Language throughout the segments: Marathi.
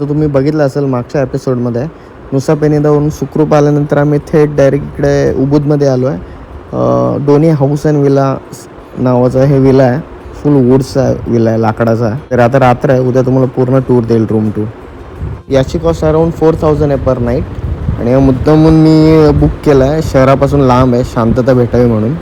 जो तुम्ही बघितलं असेल मागच्या एपिसोडमध्ये नुसा पेनिदावरून सुखरूप आल्यानंतर आम्ही थेट डायरेक्ट इकडे उबूदमध्ये आलो आहे दोन्ही हाऊस अँड विला नावाचा हे विला आहे. फुल वूड्सचा विला आहे लाकडाचा तर आता रात्र आहे उद्या तुम्हाला पूर्ण टूर देईल रूम टूर याची कॉस्ट अराऊंड फोर थाउजंड आहे पर नाईट आणि हा मुद्दामून मी बुक केला आहे शहरापासून लांब आहे शांतता भेटावी म्हणून.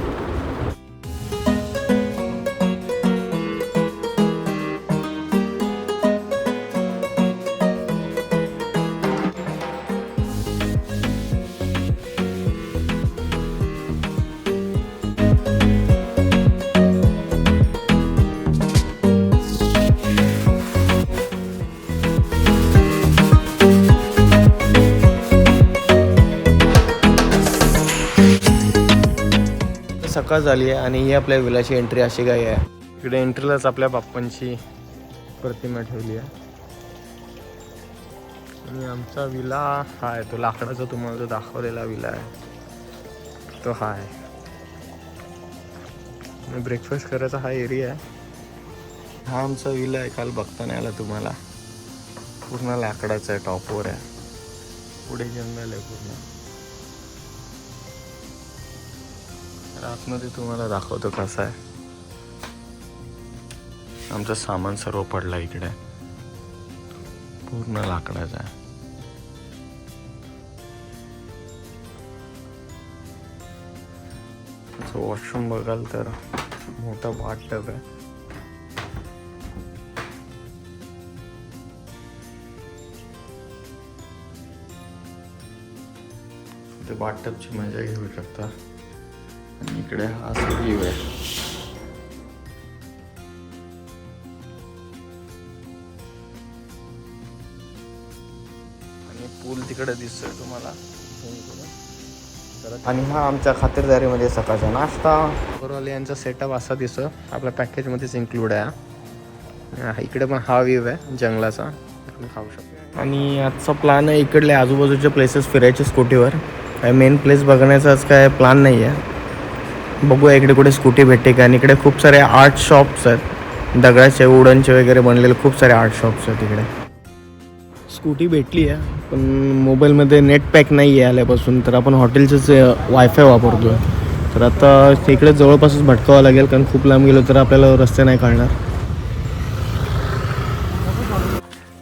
सकाळ झाली आहे आणि ही आपल्या विलाची एंट्री अशी काही आहे. इकडे एंट्रीलाच आपल्या बाप्पांची प्रतिमा ठेवली आहे. आणि आमचा विला हा आहे तो लाकडाचा तुम्हाला जो दाखवलेला विला आहे तो हा आहे आणि ब्रेकफास्ट करायचा हा एरिया आहे. हा आमचा विला आहे काल बघता नाही आला तुम्हाला. पूर्ण लाकडाचा आहे टॉपवर आहे. पुढे जंगल आहे पूर्ण. आतमध्ये तुम्हाला दाखवतो कसा आहे. आमचं सामान सर्व पडलं इकडे. पूर्ण लाकडाचं आहे. वॉशरूम बघाल तर मोठा बाथटब आहे. ते बाथटबची मजा घेऊ शकता. आणि इकडे हा व्ह्यू आहे आणि पूल तिकडे दिसतोय तुम्हाला. आणि हा आमच्या खातिरदारीमध्ये सकाळचा नाश्ता. ओव्हरऑल यांचा सेटअप असा दिसतो आपल्या पॅकेजमध्येच इन्क्लूड आहे इकडे पण हा व्ह्यू आहे जंगलाचा. खाऊ शकतो. आणि आजचा प्लॅन आहे इकडले आजूबाजूच्या प्लेसेस फिरायचे स्कूटीवर काय मेन प्लेस बघण्याचा आज काय प्लॅन नाही आहे बघूया इकडे कुठे स्कूटी भेटते का. आणि इकडे खूप सारे आर्ट शॉप्स आहेत. दगडाचे वुडनचे वगैरे बनलेले खूप सारे आर्ट शॉप्स आहेत इकडे. स्कूटी भेटली आहे पण मोबाईलमध्ये नेट पॅक नाही आहे आल्यापासून. तर आपण हॉटेलचंच वायफाय वापरतो आहे तर आता इकडे जवळपासच भटकावं लागेल कारण खूप लांब गेलो तर आपल्याला रस्ते नाही कळणार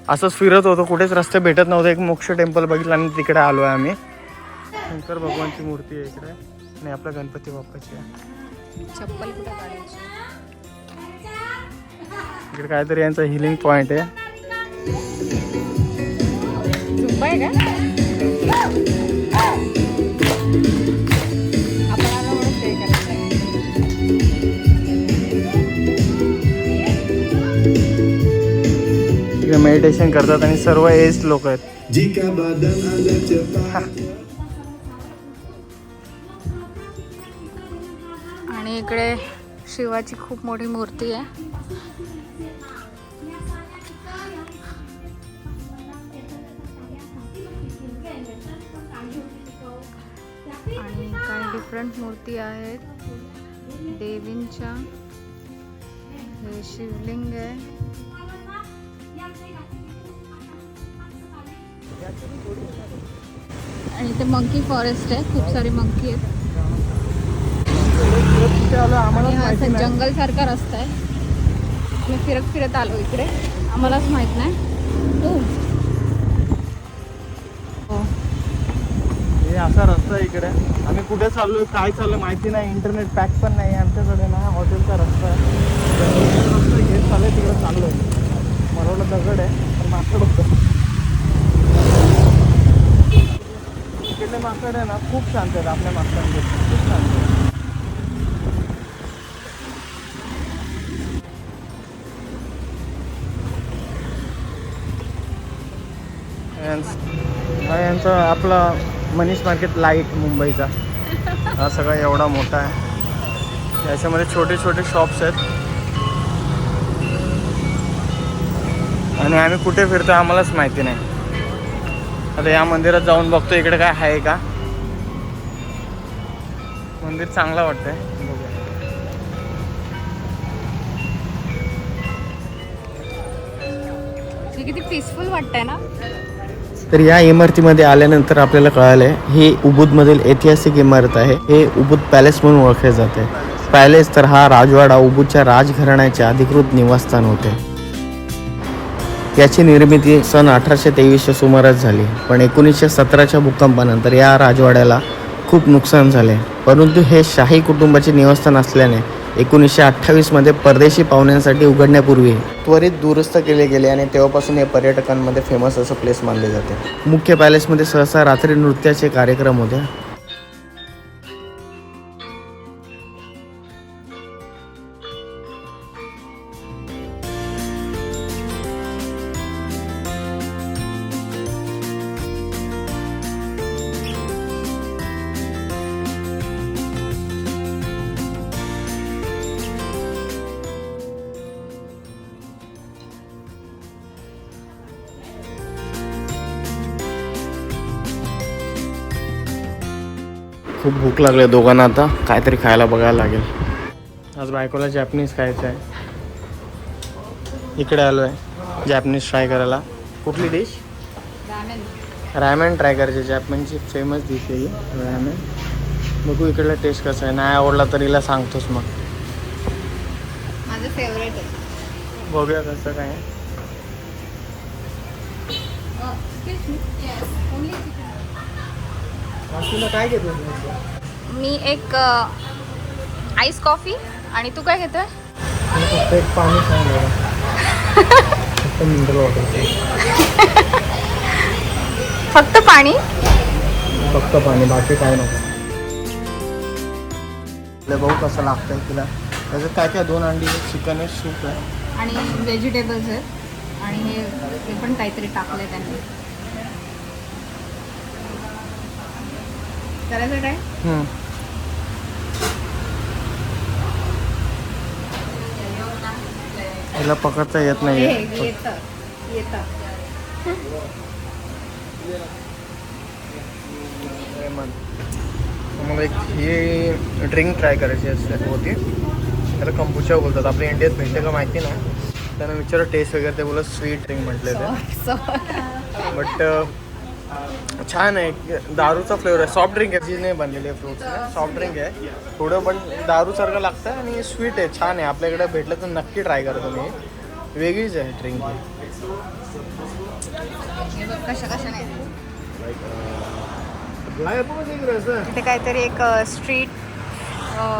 असंच फिरत होतो. कुठेच रस्ते भेटत नव्हते. एक मोक्ष टेम्पल बघितलं आणि तिकडे आलो आहे आम्ही. शंकर भगवानची मूर्ती आहे इकडे आणि आपल्या गणपती बाप्पाची आहे. चप्पल इकडे काहीतरी यांचा हिलिंग पॉईंट आहे. मेडिटेशन करतात आणि सर्व एज लोक आहेत. आणि इकडे शिवाची खूप मोठी मूर्ती आहे. आणि काही डिफरंट मूर्ती आहेत. देवींच्या. हे शिवलिंग आहे. आणि इथे मंकी फॉरेस्ट आहे. खूप सारे मंकी आहेत. असं जंगल सारखा रस्ता आहे. मी फिरत फिरत आलो इकडे. आम्हालाच माहीत नाही. तू? हो. हे असा रस्ता आहे इकडे. आम्ही कुठे चाललो काय चाललो माहिती नाही. इंटरनेट पॅक पण नाही आमच्याकडे ना. हॉटेलचा रस्ता आहे. रस्ता घेत चाललं तिकडे चाललोय. मरवला दगड आहे. पण माकड होतं इकडले माकड आहे ना खूप शांत आहेत आपल्या माकडांपेक्षा खूप शांत यांच- हा यांचा आपला मनीष मार्केट लाइट मुंबईचा. हा सगळा एवढा मोठा आहे. याच्यामध्ये छोटे छोटे शॉप्स आहेत. आणि आम्ही कुठे फिरतो आम्हालाच माहिती नाही. आता या मंदिरात जाऊन बघतो इकडे काय आहे का. मंदिर चांगलं वाटतंय. किती पीसफुल वाटतंय ना. तर या इमारतीमध्ये आल्यानंतर आपल्याला कळालं आहे ही उबूदमधील ऐतिहासिक इमारत आहे. हे उबूद पॅलेस म्हणून ओळखले जाते. पॅलेस तर हा राजवाडा उबूदच्या राजघराण्याचे अधिकृत निवासस्थान होते. याची निर्मिती सन अठराशे तेवीसच्या सुमारास झाली पण एकोणीसशे सतराच्या भूकंपानंतर या राजवाड्याला खूप नुकसान झाले. परंतु हे शाही कुटुंबाचे निवासस्थान असल्याने एकोणीसशे अठ्ठावीसमध्ये परदेशी पाहुण्यांसाठी उघडण्यापूर्वी त्वरित दुरुस्त केले गेले आणि तेव्हापासून हे पर्यटकांमध्ये फेमस असं प्लेस मानले जाते. मुख्य पॅलेसमध्ये सहसा रात्री नृत्याचे कार्यक्रम होते. खूप भूक लागली दोघांना आता. काहीतरी खायला बघायला लागेल. आज बायकोला जॅपनीज खायचं आहे इकडे आलो आहे जॅपनीज ट्राय करायला. कुठली डिश रामेन रॅमेन ट्राय करायची. जॅपनीजची फेमस डिश आहे ही रॅमेन बघू इकडला टेस्ट कसा आहे. नाही आवडला तर हिला सांगतोच मग. माझं फेवरेट आहे. बघूया कसं काय आहे. तुला काय घेतो मी एक आईस कॉफी आणि तू काय घेतोय? फक्त एक पाणी मिनरल वॉटर फक्त पाणी? फक्त पाणी बाकी काय नको. बघू कसं लागतंय तुला? त्याच्यात काय काय दोन अंडी चिकन आहे सूप आहे आणि व्हेजिटेबल्स आहेत. आणि हे हे पण काहीतरी टाकलंय त्यांनी. करायचं काय? हिला पकडता येत नाही येतं येतं. मग एक ही ड्रिंक ट्राय करायची असते होती त्याला कंबुचा बोलतात. आपल्या इंडियात भेटते का माहिती नाही. त्यांना विचार टेस्ट वगैरे ते बोलत स्वीट ड्रिंक म्हटले ते. बट छान आहे. दारूचा फ्लेवर आहे. सॉफ्ट ड्रिंक आहे. जी नाही बनलेली आहे फ्रूट्स सॉफ्ट ड्रिंक आहे. थोडं पण दारूसारखं लागतं आणि स्वीट आहे. छान आहे. आपल्याकडे भेटलं तर नक्की ट्राय करा तुम्ही. वेगळीच आहे ड्रिंक हे. इथे काहीतरी एक स्ट्रीट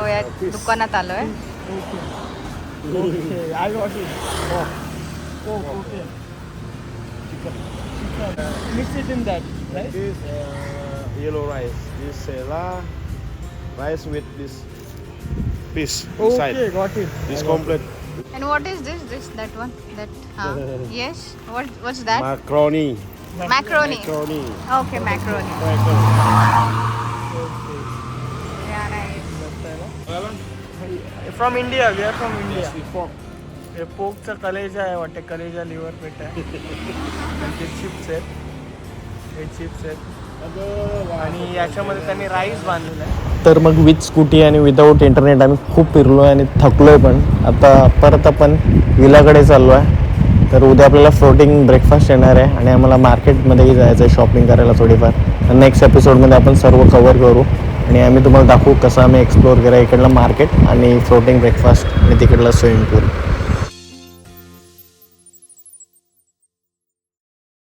या दुकानात आलोय. Mix it in that, right? This uh, yellow rice, this sela, uh, rice with this piece inside. Okay, got it. This I complete. It. And what is this? This that one? That uh, yes. What what's that? Macaroni. Macaroni. Macaroni. Okay, macaroni. Macaroni. Okay. Yeah, nice. From India, we are from India. Yes, हे पोकचं कलेजा आहे वाटते कलेजा लिव्हर पेट आहे. ते चिप्स आहेत. हे चिप्स आहेत. आणि याच्यामध्ये त्यांनी राईस बांधलेला आहे. तर मग विथ स्कूटी आणि विदाऊट इंटरनेट आम्ही खूप फिरलो आहे आणि थकलोय पण. आता परत आपण विलाकडे चाललो आहे. तर उद्या आपल्याला फ्लोटिंग ब्रेकफास्ट येणार आहे आणि आम्हाला मार्केटमध्येही जायचं आहे शॉपिंग करायला थोडीफार. नेक्स्ट एपिसोडमध्ये आपण सर्व कवर करू आणि आम्ही तुम्हाला दाखवू कसं आम्ही एक्सप्लोअर करा इकडलं मार्केट आणि फ्लोटिंग ब्रेकफास्ट आणि तिकडलं स्विमिंग पूल